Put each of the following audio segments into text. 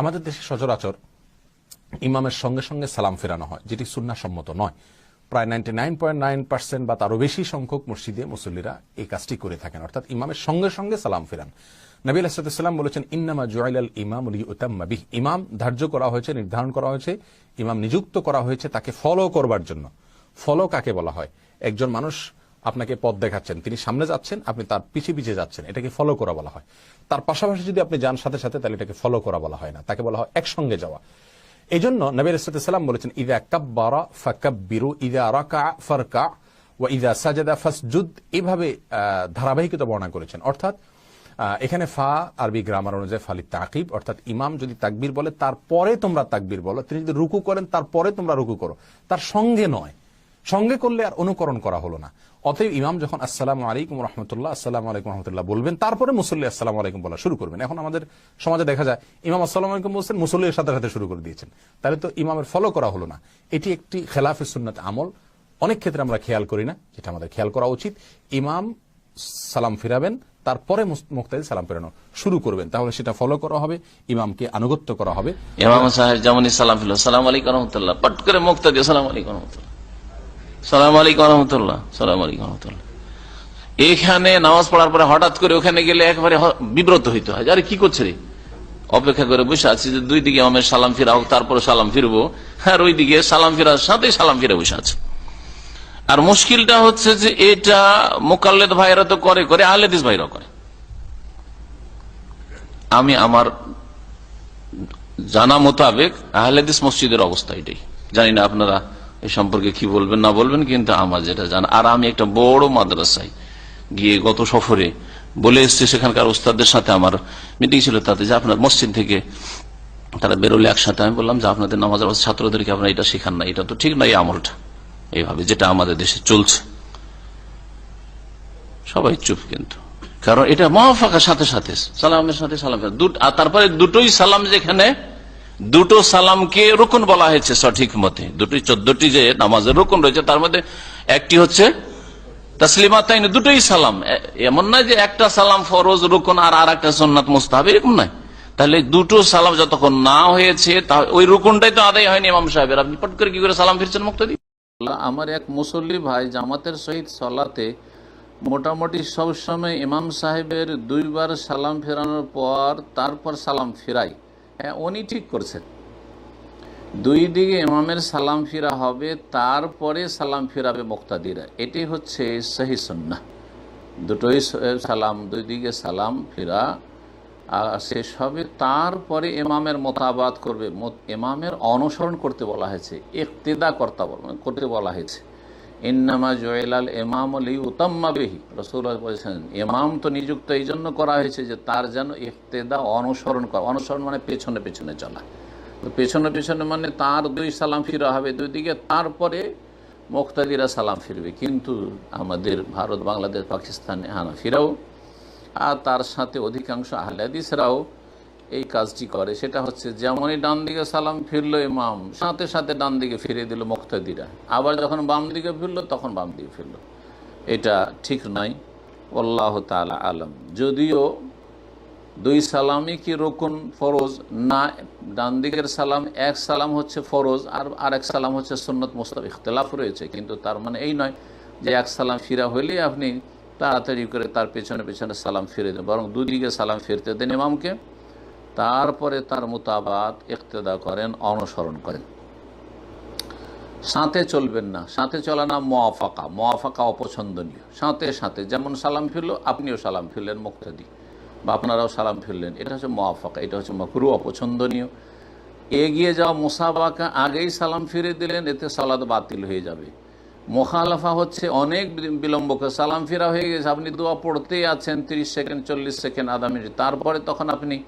আমাদের দেশে সচরাচর ইমামের সঙ্গে সঙ্গে সালাম ফেরানো হয়, যেটি সুন্নাসম্মত নয়। প্রায় ninety nine point nine percent বা তারও বেশি সংখ্যক মসজিদে মুসল্লিরা এই কাজটি করে থাকেন, অর্থাৎ ইমামের সঙ্গে সঙ্গে সালাম ফেরান। নবী আলাহিসাল্লাম বলেছেন, ইন্নামা জুয়াইল ইমাম উতাম্মাবি ইমাম ধার্য করা হয়েছে, নির্ধারণ করা হয়েছে, ইমাম নিযুক্ত করা হয়েছে তাকে ফলো করবার জন্য। ফলো কাকে বলা হয়? একজন মানুষ আপনাকে পথ দেখাচ্ছেন। তিনি সামনে যাচ্ছেন, আপনি তার পিছিয়ে পিছিয়ে যাচ্ছেন। এটাকে ফলো করা বলা হয়। তার পাশাপাশি যদি আপনি যান সাথে সাথে, তাহলে এটাকে ফলো করা বলা হয় না। তাকে বলা হয় একসঙ্গে যাওয়া। এই জন্য নবী সাল্লাম বলেছেন, ইদা কাব্বারা ফাকাব্বিরু, ইদা রাকা ফারকা ওয়া ইদা সাজাদা ফাসজুদ। এভাবে ধারাবাহিকতা বর্ণনা করেছেন। অর্থাৎ এখানে ফা আরবি গ্রামার অনুযায়ী ফালি তাকিব অর্থাৎ ইমাম যদি তাকবীর বলে, তারপরে তোমরা তাকবীর বলো। তিনি যদি রুকু করেন, তারপরে তোমরা রুকু করো। তার সঙ্গে নয়। সঙ্গে করলে আর অনুকরণ করা হলো না। অতএব ইমাম যখন আসসালামু আলাইকুম রহমতুল্লাহ, আসসালামু আলাইকুম রহমতুল্লাহ বলবেন, তারপরে মুসল্লি আসসালামু আলাইকুম বলা শুরু করবেন। এখন আমাদের সমাজে দেখা যায়, ইমাম আসসালামু আলাইকুম বলছেন মুসল্লির সাথে সাথে শুরু করে দিয়েছেন। তাহলে তো ইমামের ফলো করা হলো না। এটি একটি খেলাফে সুন্নাত আমল। অনেক ক্ষেত্রে আমরা খেয়াল করি না, যেটা আমাদের খেয়াল করা উচিত। ইমাম সালাম ফিরাবেন, তারপরে মুক্তাদি সালাম ফেরানো শুরু করবেন। তাহলে সেটা ফলো করা হবে, ইমামকে আনুগত্য করা হবে। ইমাম সাহেব যেমন সালাম ফিল সালাম আলাইকুম রহমতুল্লাহ, পট করে মুক্ত সালাম আলাইকুম রহমতুল্লাহ। সালাম আলাইকুম রহমতুল্লাহ, সালাম আলাইকুম রহমতুল্লাহ। এখানে নামাজ পড়ার পরে হঠাৎ করে ওখানে গেলে একবারে বিব্রত হইতে হয়। আরে কি করছে রে? অপেক্ষা করে বসে আছি যে দুই দিকে আমার সালাম ফিরা হোক তারপরে সালাম ফিরবো। আর ওই দিকে সালাম ফিরার সাথে সালাম ফিরে বসে আছে। আর মুশকিলটা হচ্ছে যে এটা মোকাল্লেদ ভাইরা তো করে করে আহলেদিস ভাইরা করে। আমি আমার জানা মোতাবেক আহলেদিস মসজিদের অবস্থা এটাই। জানি না আপনারা এ সম্পর্কে কি বলবেন, না বলবেন, কিন্তু আমার যেটা জান। আর আমি একটা বড় মাদ্রাসায় গিয়ে গত সফরে বলে এসছি, সেখানকার ওস্তাদের সাথে আমার মিটিং ছিল, তাতে যে আপনার মসজিদ থেকে তারা বেরোলে একসাথে। আমি বললাম, যে আপনাদের নামাজের ছাত্রদেরকে আপনারা এটা শেখান না, এটা তো ঠিক না এই আমলটা। এইভাবে যেটা আমাদের দেশে চলছে। সবাই চুপ কিন্তু। কারণ এটা মহাফাকার সাথে সাথে, সালামের সাথে সালাম তারপরে দুটোই সালাম যেখানে দুটো সালামকে রুকুন বলা হয়েছে সঠিক মতে। দুটোই চোদ্দটি যে নামাজের রুকুন রয়েছে, তার মধ্যে একটি হচ্ছে তসলিমা তাই দুটোই সালাম। এমন নয় যে একটা সালাম ফরজ, রুকন আর আর একটা সন্ন্যাত মুস্তাহাব, এরকম নয়। তাহলে দুটো সালাম যতক্ষণ না হয়েছে ওই রুকুনটাই তো আদায় হয়নি ইমাম সাহেবের। আপনি পট করে কি করে সালাম ফিরছেন মুক্তি আমার এক মুসল্লি ভাই জামাতের সহিত সলাতে মোটামুটি সবসময় ইমাম সাহেবের দুইবার সালাম ফেরানোর পর তারপর সালাম ফেরাই হ্যাঁ উনি ঠিক করছেন। দুই দিকে ইমামের সালাম ফিরা হবে, তারপরে সালাম ফিরাবে মুক্তাদিরা। এটি হচ্ছে সহি সন্না দুটোই সালাম, দুই দিকে সালাম ফিরা শেষ হবে, তারপরে ইমামের মতাবাদ করবে। ইমামের অনুসরণ করতে বলা হয়েছে, ইকতেদা কর্তা করতে বলা হয়েছে। ইন্নামা জয়লাল ইমাম আলী উতাম্মা বেহি। রসুল বলেছেন, ইমাম তো নিযুক্ত এই জন্য করা হয়েছে যে তার যেন ইকতেদা অনুসরণ করা, অনুসরণ মানে পেছনে পেছনে চলা। তো পেছনে পেছনে মানে তার দুই সালাম ফিরা হবে দুই দিকে, তারপরে মুক্তাদিরা সালাম ফিরবে। কিন্তু আমাদের ভারত, বাংলাদেশ, পাকিস্তান, হানাফিরাও আর তার সাথে অধিকাংশ আহলাদিসরাও এই কাজটি করে, সেটা হচ্ছে যেমনই ডান দিকে সালাম ফিরলো ইমাম, সাথে সাথে ডান দিকে ফিরে দিল মুক্তাদিরা। আবার যখন বাম দিকে ফিরলো, তখন বাম দিকে ফিরলো। এটা ঠিক নয়। আল্লাহ তালা আলম। যদিও দুই সালামই কি রকুন ফরজ? না, ডান দিকের সালাম, এক সালাম হচ্ছে ফরজ আর আরেক সালাম হচ্ছে সন্নত মোস্তাব ইখতলাফ রয়েছে। কিন্তু তার মানে এই নয় যে এক সালাম ফিরা হইলেই আপনি তাড়াতাড়ি করে তার পেছনে পেছনে সালাম ফিরে দেন, বরং দুদিকে সালাম ফিরতে দেন ইমামকে। তারপরে তার মোতাবাত ইকতেদা করেন, অনুসরণ করেন। সাথে চলবেন না। সাথে চলা না মোয়াফাকা মোয়াফাকা অপছন্দনীয়। সাথে সাথে যেমন সালাম ফিরলো, আপনিও সালাম ফিরলেন মুক্তাদি। বা আপনারাও সালাম ফিরলেন। এটা হচ্ছে মোয়াফাকা এটা হচ্ছে মকরু অপছন্দনীয়। এগিয়ে যাওয়া মুসাফাকা আগেই সালাম ফিরে দিলেন, এতে সালাদ বাতিল হয়ে যাবে। মোখালাফা হচ্ছে অনেক বিলম্ব করে সালাম ফিরা হয়ে গেছে। আপনি দোয়া পড়তেই আছেন, তিরিশ সেকেন্ড, চল্লিশ সেকেন্ড, আধা মিনিট। তারপরে তখন আপনি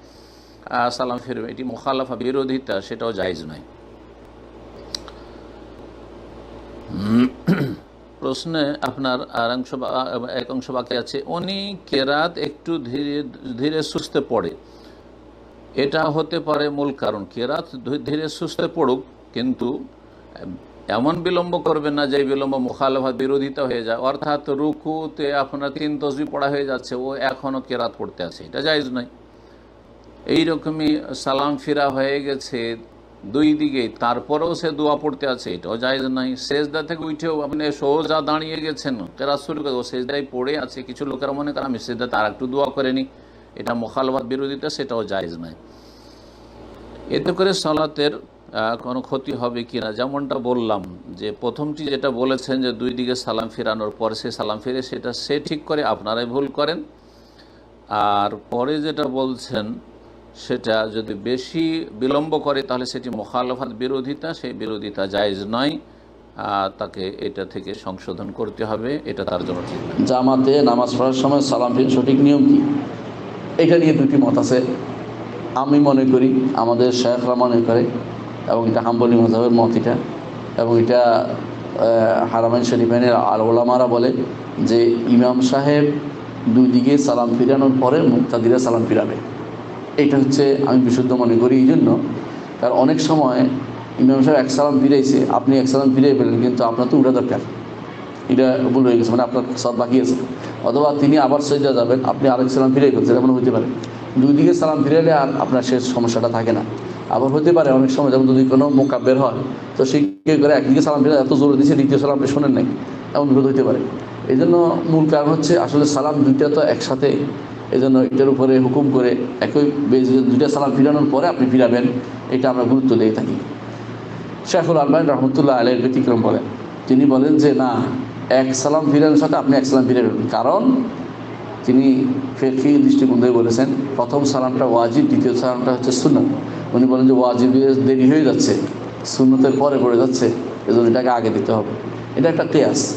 সালাম ফিরবেন এটি মোখালাফা বিরোধিতা, সেটাও জায়জ নয়। প্রশ্নে আপনার আর অংশ এক অংশ বাকি আছে, উনি কেরাত একটু ধীরে ধীরে সুস্থে পড়ে। এটা হতে পারে মূল কারণ। কেরাত ধীরে সুস্থে পড়ুক, কিন্তু এমন বিলম্ব করবে না যে বিলম্ব মুখালফা বিরোধিতা হয়ে যায়। অর্থাৎ রুকুতে আপনার তিন তসবি পড়া হয়ে যাচ্ছে, ও এখনও কেরাত পড়তে আছে। এটা জায়জ নয়। এইরকমই সালাম ফিরা হয়ে গেছে দুই দিকে, তারপরেও সে দোয়া পড়তে আছে, এটাও জায়জ নাই সেজদা থেকে উঠেও আপনি সোজা দাঁড়িয়ে গেছেন কেরা শুরু করে ও সেজদায় পড়ে আছে, কিছু লোকেরা মনে করে আমি সেজদাতে আর একটু দোয়া করে নিই এটা মোখালবাদ বিরোধিতা, সেটাও জায়জ নাই এতে করে সালাতের কোনো ক্ষতি হবে কি না, যেমনটা বললাম, যে প্রথমটি যেটা বলেছেন যে দুই দিকে সালাম ফেরানোর পর সে সালাম ফিরে, সেটা সে ঠিক করে, আপনারাই ভুল করেন। আর পরে যেটা বলছেন সেটা যদি বেশি বিলম্ব করে, তাহলে সেটি মোখালফাত বিরোধিতা, সেই বিরোধিতা জায়েজ নয়। তাকে এটা থেকে সংশোধন করতে হবে, এটা তার জন্য ঠিক জামাতে নামাজ পড়ার সময় সালাম ফির সঠিক নিয়ম কি? এটা নিয়ে দুটি মত আছে। আমি মনে করি, আমাদের শেখরা মনে করে, এবং এটা হাম্বলি মজাবের মত এটা, এবং এটা হারামাইন শরীফাইনের আর ওলামারা বলে যে, ইমাম সাহেব দুই দিকে সালাম ফিরানোর পরে মুক্তাদিরা সালাম ফিরাবে। এটা হচ্ছে আমি বিশুদ্ধ মনে করি এই জন্য কারণ অনেক সময় ইমাম সাহেব এক সালাম ফিরাইছে, আপনি এক সালাম ফিরে পেলেন কিন্তু আপনার তো উঠা দরকার। এটা ভুল হয়ে গেছে মানে আপনার সব বাকি আছে। অথবা তিনি আবার সজ্জা যাবেন, আপনি আরেক সালাম ফিরে করছেন এমন হতে পারে। দুই দিকে সালাম ফিরাইলে আর আপনার শেষ সমস্যাটা থাকে না। আবার হতে পারে অনেক সময় যেমন যদি কোনো মোকা বের হয়, তো সেই করে একদিকে সালাম ফিরে এত জোর দিচ্ছে দ্বিতীয় সালাম আপনি শোনেন নাই, এমন বিরোধ হতে পারে। এই জন্য মূল কারণ হচ্ছে আসলে সালাম দুইটা তো একসাথে এই জন্য এটার উপরে হুকুম করে একই দুইটা সালাম ফিরানোর পরে আপনি ফিরাবেন, এটা আমরা গুরুত্ব দিয়ে থাকি। শেখুল আলমান রহমতুল্লাহ আলের ব্যতিক্রম বলেন। তিনি বলেন যে, না, এক সালাম ফিরানোর সাথে আপনি এক সালাম ফিরাবেন। কারণ তিনি ফেকি দৃষ্টিকোণ থেকে বলেছেন, প্রথম সালামটা ওয়াজিব, দ্বিতীয় সালামটা হচ্ছে সুন্নত। উনি বলেন যে, ওয়াজিব দেরি হয়ে যাচ্ছে, সুন্নতের পরে পড়ে যাচ্ছে, এজন্য এটাকে আগে দিতে হবে। এটা একটা কেয়াস।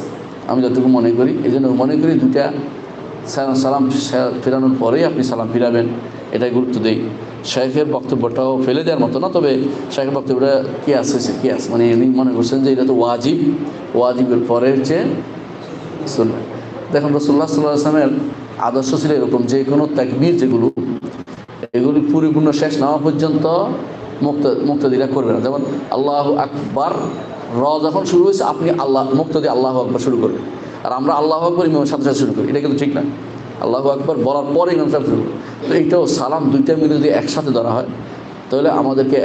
আমি যতটুকু মনে করি এই জন্য মনে করি দুটা সালাম ফেরানোর পরেই আপনি সালাম ফিরাবেন। এটাই গুরুত্ব দেই। শেখের বক্তব্যটাও ফেলে দেওয়ার মতো না, তবে শেখের বক্তব্যটা কেয়াস হয়েছে কেয়াস মানে উনি মনে করছেন যে এটা তো ওয়াজিব। ওয়াজিবের পরে হচ্ছে দেখুন, রসুল্লাহ সাল্লাহ আসলামের আদর্শ ছিল এরকম, যে কোনো তাকবীর যেগুলো, এগুলি পরিপূর্ণ শেষ না হওয়া পর্যন্ত মুক্ত, মুক্তাদিরা করবে না। যেমন আল্লাহ আকবার, র যখন শুরু হয়েছে, আপনি আল্লাহ, মুক্তাদি আল্লাহ আকবর শুরু করবেন। আর আমরা আল্লাহ আকবর ইমামের সাথে সাথে শুরু করি। এটা কিন্তু ঠিক না। আল্লাহ আকবর বলার পরে ইমাম সাহেব শুরু করি। তো এইটাও সালাম দুইটা মিলে যদি একসাথে ধরা হয় তাহলে আমাদেরকে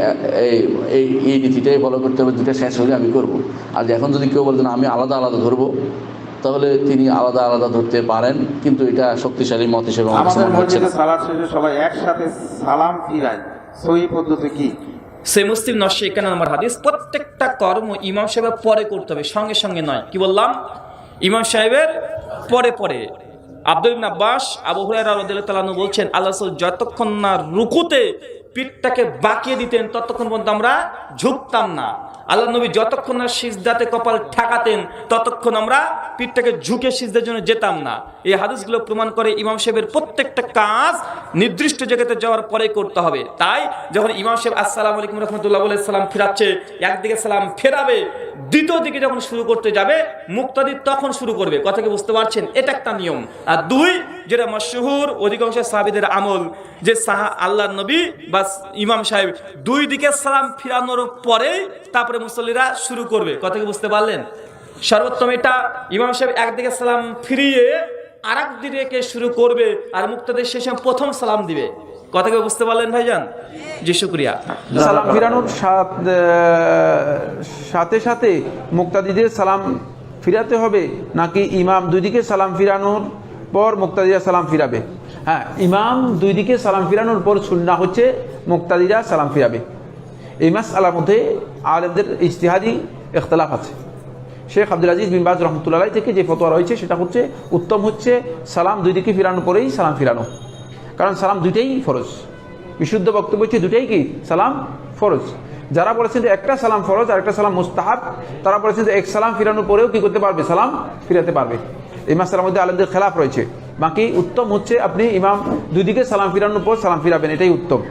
এই এই এই নীতিটাই ফলো করতে হবে দুটা শেষ হলে আমি করব। আর এখন যদি কেউ বলতেন আমি আলাদা আলাদা ধরবো তাহলে তিনি আলাদা আলাদা ধরতে পারেন কিন্তু এটা শক্তিশালী মত হিসেবে আমাদের। মসজিদে শেষে সবাই একসাথে সালাম ফিরায়। সহি পদ্ধতি কি? সে মুসলিম নশে একান্ন নম্বর হাদিস প্রত্যেকটা কর্ম ইমাম সাহেবের পরে করতে হবে সঙ্গে সঙ্গে নয়। কি বললাম? ইমাম সাহেবের পরে পরে আব্দুল আব্বাস, আবু আনহু বলছেন, আল্লাহ যতক্ষণ না রুকুতে পিঠটাকে বাঁকিয়ে দিতেন, ততক্ষণ পর্যন্ত আমরা ঝুঁকতাম না। আল্লাহ নবী যতক্ষণ না সিজদাতে কপাল ঠেকাতেন, ততক্ষণ আমরা পিঠটাকে ঝুঁকে সিজদার জন্য যেতাম না। এই হাদিসগুলো প্রমাণ করে ইমাম সাহেবের প্রত্যেকটা কাজ নির্দিষ্ট জায়গাতে যাওয়ার পরে করতে হবে। তাই যখন ইমাম সাহেব আসসালামু আলাইকুম রহমতুল্লাহ সালাম ফেরাচ্ছে, একদিকে সালাম ফেরাবে দ্বিতীয় দিকে যখন শুরু করতে যাবে, মুক্তাদি তখন শুরু করবে। কথা কি বুঝতে পারছেন? এটা একটা নিয়ম। আর দুই, যেটা মশহুর, অধিকাংশ সাহাবিদের আমল, যে সাহা আল্লাহ নবী বা ইমাম সাহেব দুই দিকে সালাম ফিরানোর পরেই তারপরে মুসল্লিরা শুরু করবে। কথা কি বুঝতে পারলেন? সর্বোত্তম এটা, ইমাম সাহেব একদিকে সালাম ফিরিয়ে আর এক শুরু করবে আর মুক্তাদের শেষে প্রথম সালাম দিবে। কথা কি বুঝতে পারলেন ভাইজান? জি, শুক্রিয়া। সালাম ফিরানোর সাথ- সাথে মুক্তাদিদের সালাম ফিরাতে হবে নাকি ইমাম দুই দিকে সালাম ফিরানোর পর মুক্তাদিরা সালাম ফিরাবে? হ্যাঁ ইমাম দুই দিকে সালাম ফিরানোর পর সুন্না হচ্ছে মুক্তাদিরা সালাম ফিরাবে। এই মাস আলার মধ্যে আলেমদের ইজতিহাদি ইখতলাফ আছে। শেখ আব্দুল আজিজ বিন বাজ রহমতুল্লাহ থেকে যে ফতোয়া রয়েছে, সেটা হচ্ছে, উত্তম হচ্ছে সালাম দুই দিকে ফিরানোর পরেই সালাম ফিরানো। কারণ সালাম দুইটাই ফরজ। বিশুদ্ধ বক্তব্য হচ্ছে দুটাই কি? সালাম ফরজ। যারা বলেছেন যে একটা সালাম ফরজ আর একটা সালাম মুস্তাহাব, তারা বলেছেন যে এক সালাম ফিরানোর পরেও কি করতে পারবে? সালাম ফিরাতে পারবে। এই মাসালার মধ্যে আলাদা খেলাফ রয়েছে। বাকি উত্তম হচ্ছে আপনি ইমাম দুদিকে সালাম ফিরানোর পর সালাম ফিরাবেন, এটাই উত্তম।